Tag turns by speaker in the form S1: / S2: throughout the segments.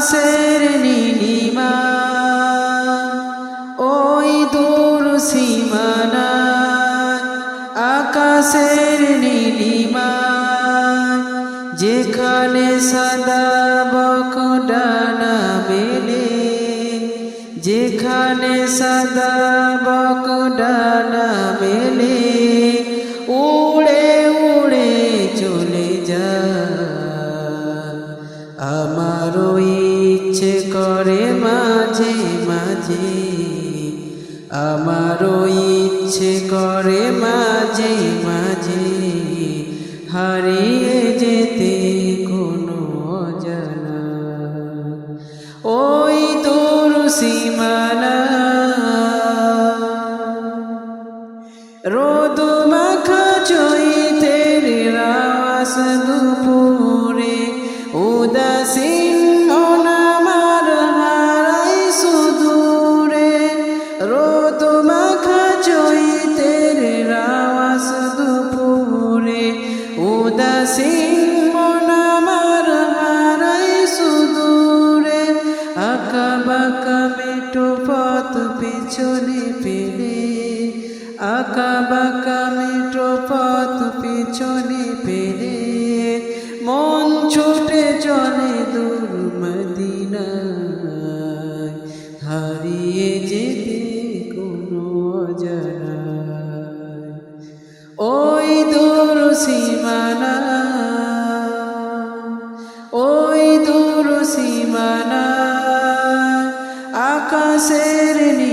S1: আকাশের নীলিমা, ওই দূর সীমানা, আকাশের নীলিমা, যেখানে সাদা বকডানা মেলে, যেখানে সাদা বকডানা মেলে। করে মাঝে মাঝে আমারও ইচ্ছে করে মাঝে মাঝে, হারিয়ে যেতে কোনো অজানা। ওই তোর সীমানা পেছনে পেলে, আঁকা বাঁকা মেটো পথ পেছনে পেলে। মন ছুটে চলে দূর মদিনায়, হারিয়ে যেতে কোনো অজানায়। ওই দূর সীমানা, ওই দূর সীমানা, আকাশের নীলিমা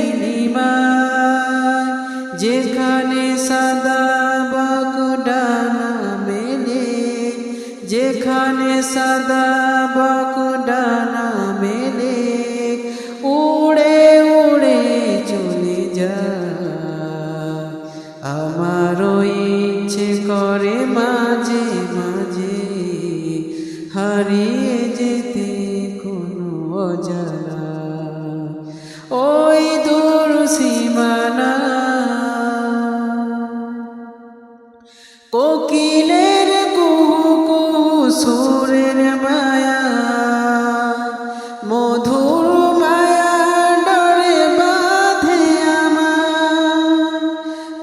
S1: যেখানে সাদা বকডানা মেলে, উড়ে উড়ে চলে যা। আমারও ইচ্ছে করে মাঝে মাঝে হারিয়ে যেতে কোনো অজানা। ওই দূর সীমানা কোকিলের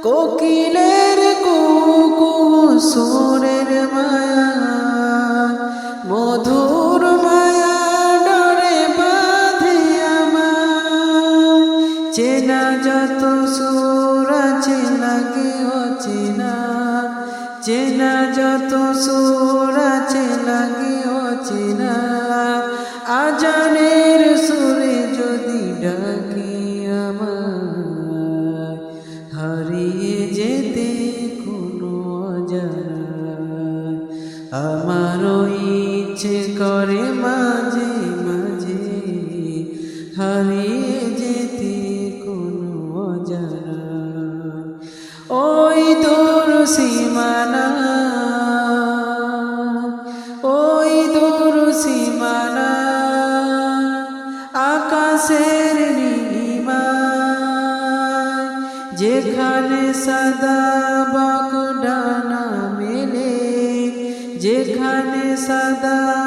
S1: কোকিলের কুহু সুরের মায়া, মধুর মায়া ডরে বাঁধে চেনা যত সুর আছে, লাগে অচেনা। চেনা যত সুর আছে, লাগে অচেনা। আজানের সুরে যদি ডাকি আমার। আমারও ইচ্ছে করে মাঝে মাঝে হারিয়ে যেতে কোনো অজানা। ওই দূর সীমানা, ওই দূর সীমানা, আকাশের নীলিমা, যেখানে সদা বকডানা যেখানে সদা